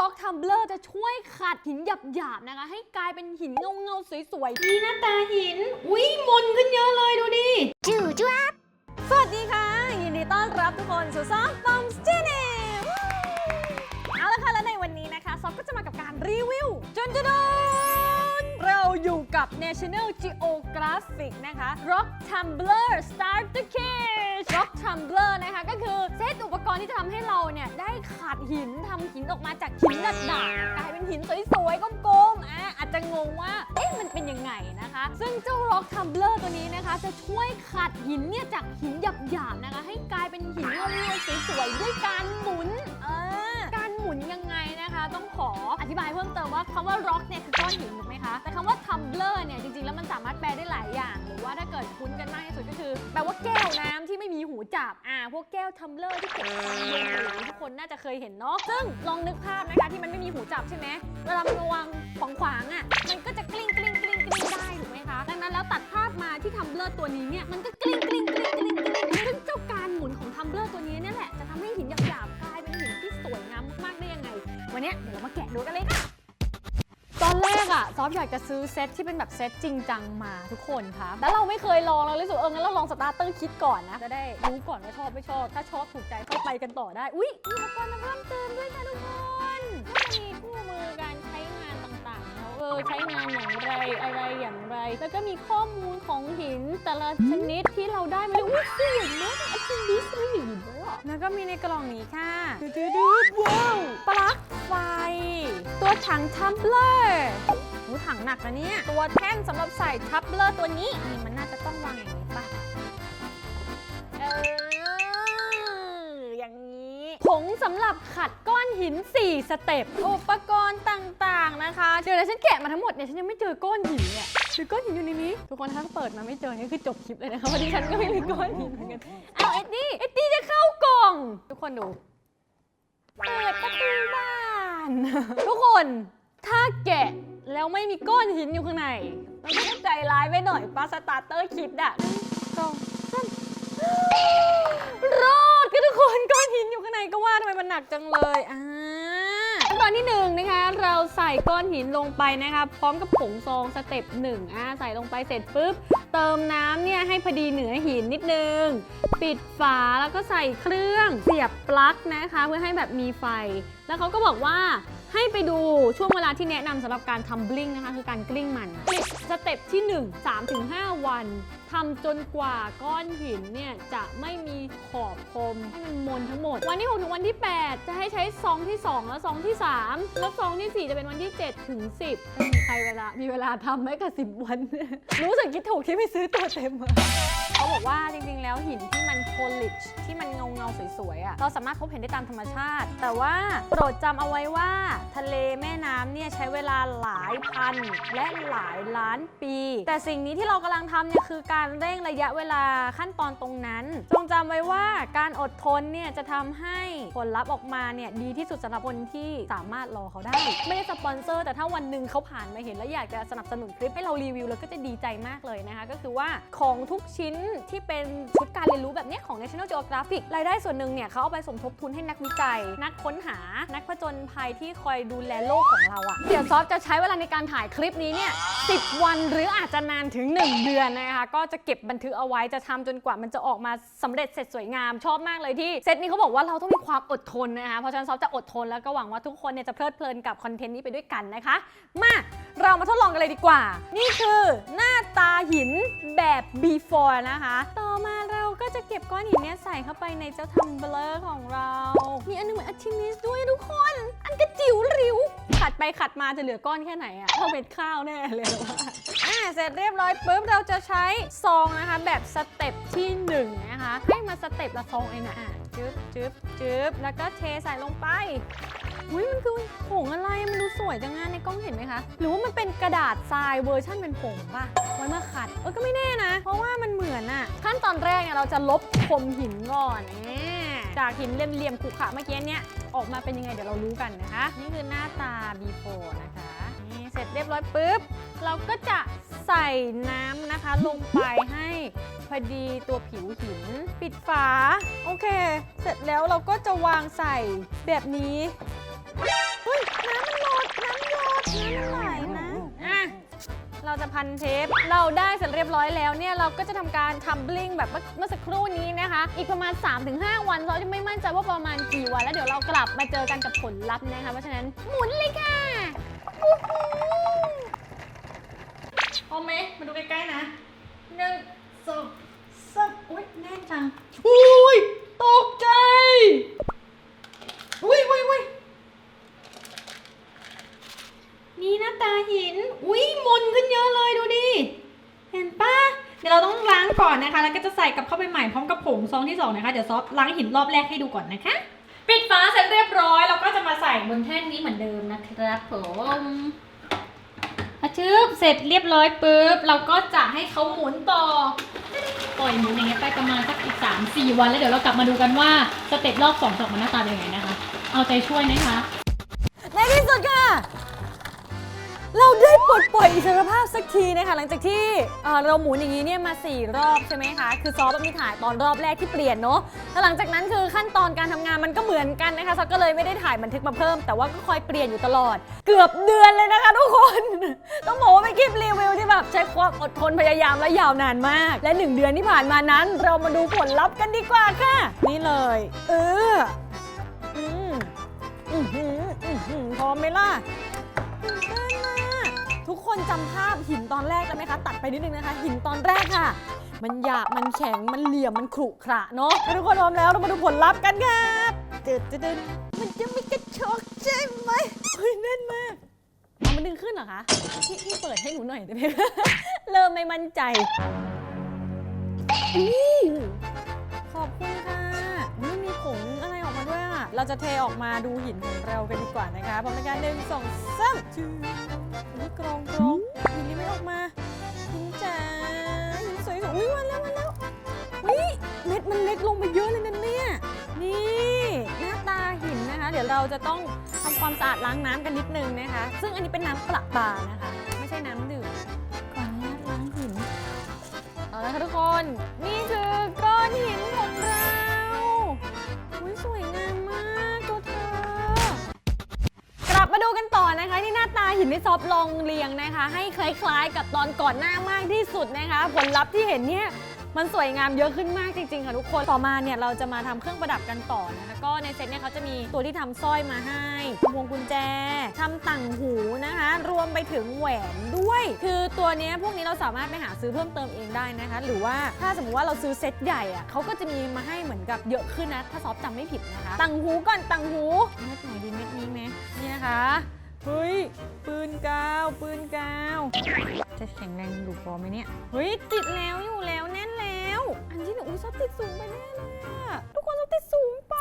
ร็อกทัมเบลอร์จะช่วยขัดหินหยาบๆนะคะ ให้กลายเป็นหินเงาๆสวยๆมีหน้าตาหิน อุ้ยมนขึ้นเยอะเลยดูดิ จู่จ้าสวัสดีค่ะ ยินดีต้อนรับทุกคนสู่ซอฟต์บอมสเจเนเอาละค่ะและในวันนี้นะคะซอฟก็จะมากับการรีวิวจนจะโดนเราอยู่กับ National Geographic นะคะ Rock Tumbler Starter Kit Rock Tumbler รณ์ที่จะทำให้เราเนี่ยได้ขัดหินทำหินออกมาจากหินดัดดากลายเป็นหินสวยๆกลมๆอะอาจจะงงว่าเอ๊ะมันเป็นยังไงนะคะ ซึ่งเจ้า Rock Tumbler ตัวนี้นะคะ จะช่วยขัดหินเนี่ยจากหินหยาบๆนะคะ ให้กลายเป็นหินเงาๆสวยๆด้วยการหมุนเออการหมุนยังไงนะคะ ต้องขออธิบายเพิ่มเติมว่าคำว่า rock เนี่ยคือก้อนหินถูกไหมคะแต่คำว่า tumbler เนี่ยจริงๆแล้วมันสามารถแปลได้หลายอย่าง ว่าถ้าเกิดคุ้นกันมากที่สุดก็คือ แปลว่าแก้วน้ำที่ไม่มีหูจับ อ่า พวกแก้ว tumbler ที่เก็บความเย็นอะไรอย่างนี้ทุกคนน่าจะเคยเห็นเนาะ ซึ่งลองนึกภาพนะคะที่มันไม่มีหูจับใช่ไหมเวลามันวางขวางขวางๆอะ มันก็จะกลิ้งกลิ้งกลิ้งกลิ้งได้ถูกไหมคะ ดังนั้นแล้วตัดภาพมาที่ tumbler ตัวนี้เนี่ย มันก็กลิ้งกลิ้งกลิ้งกลิ้งกลิ้งซึ่งเจ้าการหมุนของ tumbler ตัวนี้เนี่ยแหละจะทำให้หินหยาบๆกลายเป็นหินที่สวยงามมากๆได้ยังไง วันเนี้ยเดี๋ยวเรามาแกะดูกันเลยค่ะ ตอนแรกอะซอฟอยากจะซื้อเซตที่เป็นแบบเซตจริงจังมาทุกคนครับแล้วเราไม่เคยลองเราเลยรู้สึกเอองั้นเราลองสตาร์เตอร์คิดก่อนนะ จะได้รู้ก่อนว่าชอบไม่ชอบ ถ้าชอบถูกใจก็ไปกันต่อได้ อุ๊ยมีอุปกรณ์มาเพิ่มเติมด้วยค่ะทุกคน อใช้งานอย่างไรอะไรอย่างไร แล้วก็มีข้อมูลของหินแต่ละชนิดที่เราได้มาเลยอุ๊ยสวยมากอันนี้สวยหินเลยอแล้วก็มีในกล่องนี้ค่ะดูดูดูว้าวปลั๊กไฟ ตัวถังทัมเบลอร์หูถังหนักนะเนี่ย ตัวแท่นสำหรับใส่ทัมเบลอร์ตัวนี้นี่มันน่าจะต้องวางอย่างนี้ป่ะเอออย่างนี้ผงสำหรับขัดก้อนหิน 4 สเต็ป อุปกรณ์ต่าง เดี๋ยวนะฉันแกะมาทั้งหมดเนี่ยฉันยังไม่เจอก้อนหินเนี่ยคือก้อนหินอยู่ในนี้ทุกคนถ้าเปิดมาไม่เจอนี่คือจบคลิปเลยนะคะวันนี้ฉันก็ไม่มีก้อนหินเหมือนกันเอาเอ็ดดี้เอ็ดดี้จะเข้ากล่อง ทุกคนดูเปิดประตูบ้านทุกคนถ้าแกะแล้วไม่มีก้อนหินอยู่ข้างในมันก็ใจร้ายไปหน่อยป้าสตาร์เตอร์คิดอะกล่องสั้นรอดกันทุกคนก้อนหินอยู่ข้างในก็ว่าทำไมมันหนักจังเลยอ่า ตอนที่หนึ่งนะคะ เราใส่ก้อนหินลงไปนะคะ พร้อมกับผงซองสเต็ปหนึ่งอ่าใส่ลงไปเสร็จปุ๊บ เติมน้ำเนี่ยให้พอดีเหนือหินนิดนึง ปิดฝาแล้วก็ใส่เครื่องเสียบปลั๊กนะคะ เพื่อให้แบบมีไฟ แล้วเขาก็บอกว่า ให้ไปดูช่วงเวลาที่แนะนำสำหรับการทำบลิ้งนะคะ คือการกลิ้งมันสเต็ปที่ 1 3-5 วันทำจนกว่าก้อนหินเนี่ยจะไม่มีขอบคมให้มันมนทั้งหมด วันที่ 6 ถึงวันที่ 8 จะให้ใช้ซองที่ 2 แล้วซองที่ 3 แล้วซองที่ 4 จะเป็นวันที่ 7 ถึง 10ถ้ามีใครเวลา มีเวลาทำไหมกับ 10 วัน รู้สึกคิดถูกที่ไม่ซื้อตัวเต็มมาเขาบอกว่าจริงๆ แล้วหินที่มันโพลิชที่มันเงาเงาๆสวยๆอะเราสามารถพบเห็นได้ตามธรรมชาติ แต่ว่าโปรดจำเอาไว้ว่าทะเลแม่น้ำเนี่ยใช้เวลาหลายพันและหลายล้านปี แต่สิ่งนี้ที่เรากำลังทำเนี่ยคือการเร่งระยะเวลาขั้นตอนตรงนั้นจงจำไว้ว่าการอดทนเนี่ยจะทำให้ผลลัพธ์ออกมาเนี่ยดีที่สุดสำหรับคนที่สามารถรอเขาได้ ไม่ได้สปอนเซอร์แต่ถ้าวันหนึ่งเขาผ่านมาเห็นแล้วอยากจะสนับสนุนคลิปให้เรารีวิวเราก็จะดีใจมากเลยนะคะก็คือว่าของทุกชิ้นที่เป็นชุดการเรียนรู้แบบนี้ของ National Geographic รายได้ส่วนหนึ่งเนี่ยเขาเอาไปสมทบทุนให้นักวิจัย นักค้นหา นักผจญภัยที่คอยดูแลโลกของเราอะเดี๋ยวซอฟจะใช้เวลาในการถ่ายคลิปนี้เนี่ย10วันหรืออาจจะนานถึง 1 เดือนนะคะ ก็จะเก็บบันทึกเอาไว้จะทำจนกว่ามันจะออกมาสำเร็จเสร็จสวยงามชอบมากเลยที่เซตนี้เขาบอกว่าเราต้องมีความอดทนนะคะ เพราะฉะนั้นซอฟจะอดทนแล้วก็หวังว่าทุกคนเนี่ยจะเพลิดเพลินกับคอนเทนต์นี้ไปด้วยกันนะคะ มาเรามาทดลองกันเลยดีกว่า นี่คือหน้าตาหินแบบ before นะคะ ต่อมา จะเก็บก้อนหินเนี้ยใส่เข้าไปในเจ้าทัมเบลอร์ของเรา มีอันหนึงเหมือนอัชิมิสด้วยทุกคน อันกระจิ๋วริ้ว ขัดไปขัดมาจะเหลือก้อนแค่ไหนอะเท่าเม็ดข้าวแน่เลยว่าอ่าเสร็จเรียบร้อยปุ๊บเราจะใช้ซองนะคะแบบสเต็ปที่หนึ่งนะคะให้มาสเต็ปละซองเองนะอะ จึ๊บจึ๊บจึ๊บแล้วก็เทใส่ลงไปอุ้ยมันคือผงอะไร มันดูสวยจังงานในกล้องเห็นไหมคะ หรือว่ามันเป็นกระดาษทรายเวอร์ชั่นเป็นผงป่ะ ไว้มาขัด เออก็ไม่แน่นะ เพราะว่ามันเหมือนอะขั้นตอนแรกเนี่ยเราจะลบคมหินก่อนจากหินเหลี่ยมๆขรุขระเมื่อกี้เนี่ยออกมาเป็นยังไงเดี๋ยวเรารู้กันนะคะ นี่คือหน้าตา before นะคะ นี่เสร็จเรียบร้อยปุ๊บ เราก็จะ ใส่น้ำนะคะลงไปให้พอดีตัวผิวหิน ปิดฝา โอเค เสร็จแล้วเราก็จะวางใส่แบบนี้เฮ้ยน้ำมันไหลนะอะเราจะพันเทป เราได้เสร็จเรียบร้อยแล้วเนี่ยเราก็จะทำการทำบลิงแบบเมื่อเมื่อสักครู่นี้นะคะ อีกประมาณ 3-5 วันเราจะไม่มั่นใจว่าประมาณกี่วัน แล้วเดี๋ยวเรากลับมาเจอกันกับผลลัพธ์นะคะ เพราะฉะนั้นหมุนเลยค่ะอู้หู พร้อมไหมมาดูใกล้ๆนะ หนึ่งสองสามอุ้ยแน่นจังอุ้ยตกใจอุ้ยอุ้ยอุ้ยนี่หน้าตาหินอุ้ยมนขึ้นเยอะเลยดูดิเห็นปะเดี๋ยวเราต้องล้างก่อนนะคะ แล้วก็จะใส่กลับเข้าไปใหม่พร้อมกับผงซองที่สองนะคะเดี๋ยวซอฟล้างหินรอบแรกให้ดูก่อนนะคะปิดฝาเสร็จเรียบร้อยเราก็จะมาใส่บนแท่นนี้เหมือนเดิมนะครับผม อาชึบเสร็จเรียบร้อยปุ๊บ เราก็จะให้เขาหมุนต่อ ปล่อยหมุนอย่างเงี้ยไปประมาณสักอีกสามสี่วันแล้วเดี๋ยวเรากลับมาดูกันว่าสเต็ปรอบสองจะออกมาหน้าตาเป็นยังไงนะคะ เอาใจช่วยนะคะ ในที่สุดค่ะ เราได้ปลดปล่อยอิสรภาพสักทีนะคะหลังจากที่เอ่อเราหมุนอย่างนี้เนี่ยมา4รอบใช่ไหมคะคือซอฟมีถ่ายตอนรอบแรกที่เปลี่ยนเนาะแล้วหลังจากนั้นคือขั้นตอนการทำงานมันก็เหมือนกันนะคะซอฟก็เลยไม่ได้ถ่ายบันทึกมาเพิ่ม แต่ว่าก็คอยเปลี่ยนอยู่ตลอด เกือบเดือนเลยนะคะทุกคน ต้องบอกว่าเป็นคลิปรีวิวที่แบบใช้ความอดทนพยายามและยาวนานมาก และ1เดือนที่ผ่านมานั้น เรามาดูผลลัพธ์กันดีกว่าค่ะ นี่เลยเอออืมอือหืออือหือพร้อมไหมล่ะตื่นเต้นมา คนจำภาพหินตอนแรกได้ไหมคะ ตัดไปนิดนึงนะคะ หินตอนแรกค่ะ มันหยาบมันแข็งมันเหลี่ยมมันขรุขระเนาะถ้าทุกคนพร้อมแล้วเรามาดูผลลัพธ์กันครับเด็ดเด็ดมันจะไม่กระชอกใช่ไหมเฮ้ยแน่นมากเอามันดึงขึ้นเหรอคะพี่พี่เปิดให้หนูหน่อยได้ไหม เริ่มไม่มั่นใจขอบคุณค่ะนี่มีผงอะไรออกมาด้วยอะ เราจะเทออกมาดูหินของเรากันดีกว่านะคะพร้อมในการหนึ่งสองสาม จืดอุ้ยกรองกรองหินนี้ไม่ออกมาหินจ๋าหินสวยๆอุ้ยวันแล้ววันแล้วอุ้ยเม็ดมันเล็กลงไปเยอะเลยนะเนี่ยนี่หน้าตาหินนะคะ เดี๋ยวเราจะต้องทำความสะอาดล้างน้ำกันนิดนึงนะคะ ซึ่งอันนี้เป็นน้ำประปานะคะ ไม่ใช่น้ำดื่มขออนุญาตล้างหินเอาละค่ะทุกคน นต่อนะคะที่หน้าตาหินที่ซอฟลองเรียงนะคะ ให้คล้ายๆ กับตอนก่อนหน้ามากที่สุดนะคะ ผลลัพธ์ที่เห็นเนี่ยมันสวยงามเยอะขึ้นมากจริงๆค่ะทุกคน ต่อมาเนี่ยเราจะมาทำเครื่องประดับกันต่อนะคะก็ในเซ็ตเนี่ยเขาจะมีตัวที่ทำสร้อยมาให้พวงกุญแจทำต่างหูนะคะ รวมไปถึงแหวนด้วย คือตัวเนี้ยพวกนี้เราสามารถไปหาซื้อเพิ่มเติมเองได้นะคะ หรือว่าถ้าสมมติว่าเราซื้อเซ็ตใหญ่อะเขาก็จะมีมาให้เหมือนกับเยอะขึ้นนะ ถ้าซอฟจำไม่ผิดนะคะ ต่างหูก่อนต่างหูเม็ดไหนดีเม็ดนี้ไหมนี่นะคะ เฮ้ย ปืนกาว ปืนกาว จะแข็งแรงดูพอไหมเนี่ย เฮ้ย ติดแล้วอยู่แล้วแน่นแล้ว อันที่หนูอุ้ยชอบติดสูงไปแน่เลยอะทุกคนชอบติดสูงไป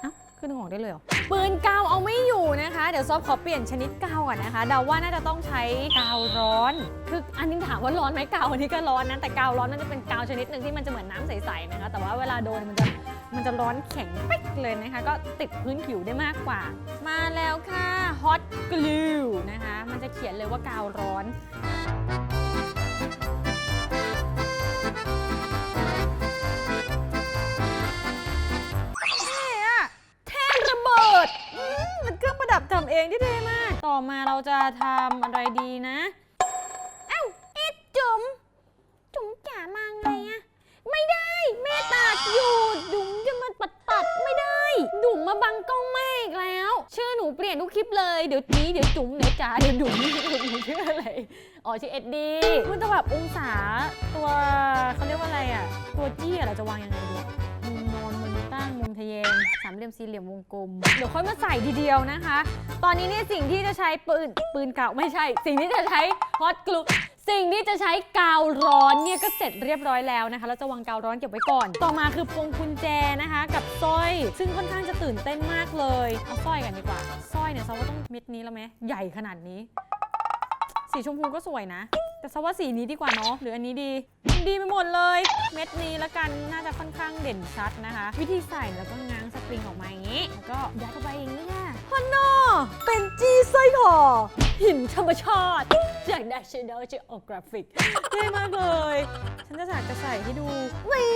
เอ้าขึ้นออกได้เลยเหรอ ปืนกาวเอาไม่อยู่นะคะ เดี๋ยวซอฟขอเปลี่ยนชนิดกาวก่อนนะคะ เดาว่าน่าจะต้องใช้กาวร้อน คืออันนี้ถามว่าร้อนไหมกาวอันนี้ก็ร้อนนะ แต่กาวร้อนมันจะเป็นกาวชนิดหนึ่งที่มันจะเหมือนน้ำใสๆนะคะ แต่ว่าเวลาโดนมันจะ มันจะร้อนแข็งปิ๊กเลยนะคะ ก็ติดพื้นผิวได้มากกว่า มาแล้วค่ะ hot glue นะคะ มันจะเขียนเลยว่ากาวร้อนเท่อะเท่ระเบิดอืมเป็นเครื่องประดับทำเองที่เท่มาก ต่อมาเราจะทำอะไรดีนะ เอ้าอ็ดจุ๋มจุ๋มจ๋ามาไงอะไม่ได้แม่ตัดอยู่ มาบังกล้องแม่อีกแล้ว ชื่อหนูเปลี่ยนทุกคลิปเลยเดี๋ยวนี้เดี๋ยวจุ๋มเดี๋ยวจ๋าเดี๋ยวดุ๋มหนูชื่ออะไรอ๋อชื่อเอ็ดดี้มันจะแบบองศาตัวเขาเรียกว่าอะไรอะ ตัวจี้อะเราจะวางยังไงดีมุมนอนมุมตั้งมุมทะแยงสามเหลี่ยมสี่เหลี่ยมวงกลมเดี๋ยวค่อยมาใส่ทีเดียวนะคะ ตอนนี้เนี่ยสิ่งที่จะใช้ปืนปืนเก่าไม่ใช่ สิ่งที่จะใช้ฮอตกลู สิ่งที่จะใช้กาวร้อนเนี่ยก็เสร็จเรียบร้อยแล้วนะคะ เราจะวางกาวร้อนเก็บไว้ก่อน ต่อมาคือพวงกุญแจนะคะ กับสร้อย ซึ่งค่อนข้างจะตื่นเต้นมากเลย เอาสร้อยกันดีกว่า สร้อยเนี่ยซาว่าต้องเม็ดนี้แล้วไหมใหญ่ขนาดนี้ สีชมพูก็สวยนะ แต่ซาว่าสีนี้ดีกว่าเนาะ หรืออันนี้ดี ดีไปหมดเลย เม็ดนี้แล้วกัน น่าจะค่อนข้างเด่นชัดนะคะ วิธีใส่แล้วก็ง้างสปริงออกมาอย่างนี้ แล้วก็ยัดเข้าไปอย่างนี้ค่ะฮันน่าเป็นจี้สร้อยคอหินธรรมชาติ จาก National Geographic เท่มากเลย ฉันจะอยากจะใส่ให้ดู นี่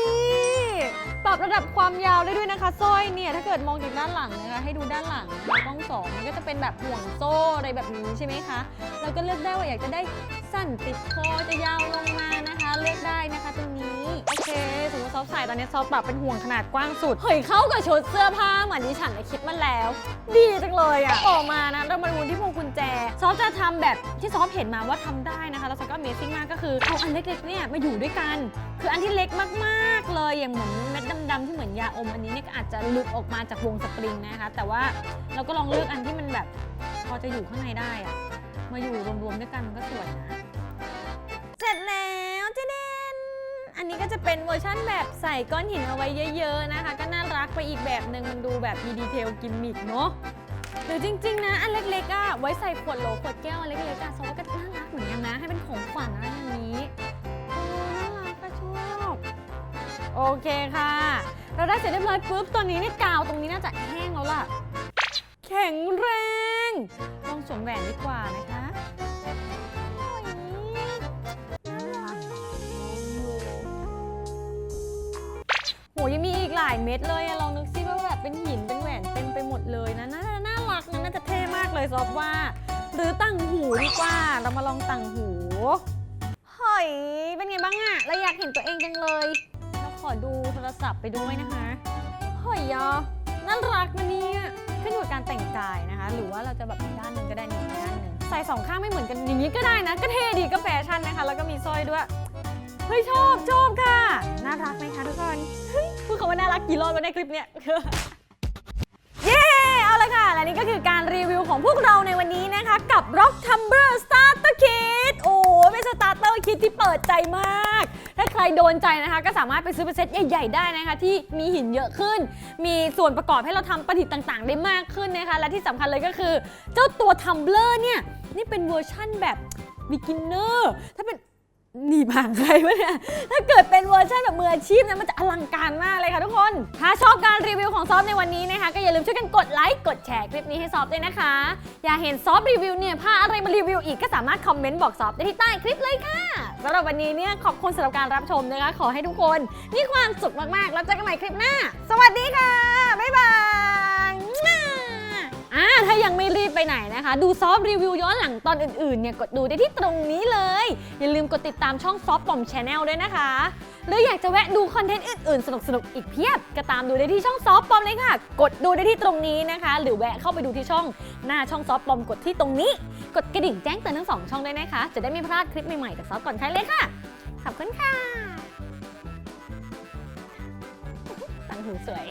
ปรับระดับความยาวได้ด้วยนะคะสร้อยเนี่ย ถ้าเกิดมองจากด้านหลังนะคะให้ดูด้านหลังกล้องสองมันก็จะเป็นแบบห่วงโซ่อะไรแบบนี้ใช่ไหมคะเราก็เลือกได้ว่าอยากจะได้สั้นติดคอจะยาวลงมานะคะ เลือกได้นะคะตรงนี้ เคสมมติซอฟใส่ตอนนี้ซอฟปรับเป็นห่วงขนาดกว้างสุด เฮ้ยเข้ากับชุดเสื้อผ้าเหมือนที่ฉันคิดมาแล้ว ดีจังเลยอะต่อมานะเรามาดูที่พวงกุญแจ ซอฟจะทำแบบที่ซอฟเห็นมาว่าทำได้นะคะ แล้วซอฟก็ Amazing มากก็คือเอาอันเล็กๆเนี่ยมาอยู่ด้วยกัน คืออันที่เล็กมากๆเลยอย่างเหมือนเม็ดดำๆที่เหมือนยาอมอันนี้เนี่ยก็อาจจะหลุดออกมาจากวงสปริงนะคะ แต่ว่าเราก็ลองเลือกอันที่มันแบบพอจะอยู่ข้างในได้อะมาอยู่รวมๆด้วยกันมันก็สวยนะ จะเป็นเวอร์ชั่นแบบใส่ก้อนหินเอาไว้เยอะ ๆนะคะ ก็น่ารักไปอีกแบบหนึ่งมันดูแบบมีดีเทลกิมมิกเนาะหรือจริงๆนะ อันเล็กๆอะไว้ใส่ขวดโหลขวดแก้วอันเล็กๆอะซอว่าก็น่ารักเหมือนกันนะ ให้เป็นของขวัญอะไรอย่างนี้โอ้น่ารักก็ชอบโอเคค่ะ เราได้เสร็จเรียบร้อยปุ๊บตัวนี้นี่กาวตรงนี้น่าจะแห้งแล้วล่ะ แข็งแรงลองสวมแหวนดีกว่านะคะายเม็ดเลยอะลองนึกซิว่าแบบเป็นหินเป็นแหวนเต็มไปหมดเลยนะน่าน่ารักนะน่าจะเท่มากเลยซอฟว่า หรือต่างหูดีกว่าเรามาลองต่างหูเฮ้ยเป็นไงบ้างอะเราอยากเห็นตัวเองจังเลยเราขอดูโทรศัพท์ไปด้วยนะคะเฮ้ยยอน่ารักนะเนี่ยขึ้นอยู่กับการแต่งกายนะคะ หรือว่าเราจะแบบอีกด้านหนึ่งก็ได้นี่อีกด้านหนึ่งใส่สองข้างไม่เหมือนกันอย่างนี้ก็ได้นะก็เท่ดีก็แฟชั่นนะคะ แล้วก็มีสร้อยด้วย ฮ้ยชอบชอบค่ะ น่ารักไหมคะทุกคนเฮ้ยพูดคำว่าน่ารักกี่รอบแล้วในคลิปเนี้ย เย้ เอาละค่ะ และนี่ก็คือการรีวิวของพวกเราในวันนี้นะคะ กับ Rock Tumbler Starter Kit โอ้ยเป็น Starter Kit ที่เปิดใจมาก ถ้าใครโดนใจนะคะ ก็สามารถไปซื้อเป็นเซตใหญ่ๆได้นะคะ ที่มีหินเยอะขึ้น มีส่วนประกอบให้เราทำประดิษฐ์ต่างๆ ได้มากขึ้นนะคะ และที่สำคัญเลยก็คือ เจ้าตัว Tumbler เนี่ย นี่เป็นเวอร์ชั่นแบบ beginner ถ้าเป็น หนีบห่างใครวะเนี่ย ถ้าเกิดเป็นเวอร์ชันแบบมืออาชีพนะมันจะอลังการมากเลยค่ะทุกคน ถ้าชอบการรีวิวของซอฟในวันนี้นะคะ ก็อย่าลืมช่วยกันกดไลค์ กดแชร์คลิปนี้ให้ซอฟด้วยนะคะ อยากเห็นซอฟรีวิวเนี่ยผ้าอะไรมารีวิวอีกก็สามารถคอมเมนต์บอกซอฟได้ที่ใต้คลิปเลยค่ะสำหรับวันนี้เนี่ยขอบคุณสำหรับการรับชมนะคะ ขอให้ทุกคนมีความสุขมากๆ แล้วเจอกันใหม่คลิปหน้า สวัสดีค่ะ บ๊ายบาย ถ้ายังไม่รีบไปไหนนะคะ ดูซอฟรีวิวย้อนหลังตอนอื่นๆเนี่ยกดดูได้ที่ตรงนี้เลย อย่าลืมกดติดตามช่องซอฟปอมชาแนลด้วยนะคะ หรืออยากจะแวะดูคอนเทนต์อื่นๆ สนุกๆ อีกเพียบ ก็ตามดูได้ที่ช่องซอฟปอมเลยค่ะ กดดูได้ที่ตรงนี้นะคะ หรือแวะเข้าไปดูที่ช่องหน้าช่องซอฟปอมกดที่ตรงนี้ กดกระดิ่งแจ้งเตือนทั้งสองช่องด้วยนะคะ จะได้ไม่พลาดคลิปใหม่ๆจากซอฟก่อนใครเลยค่ะขอบคุณค่ะต่างหูสวย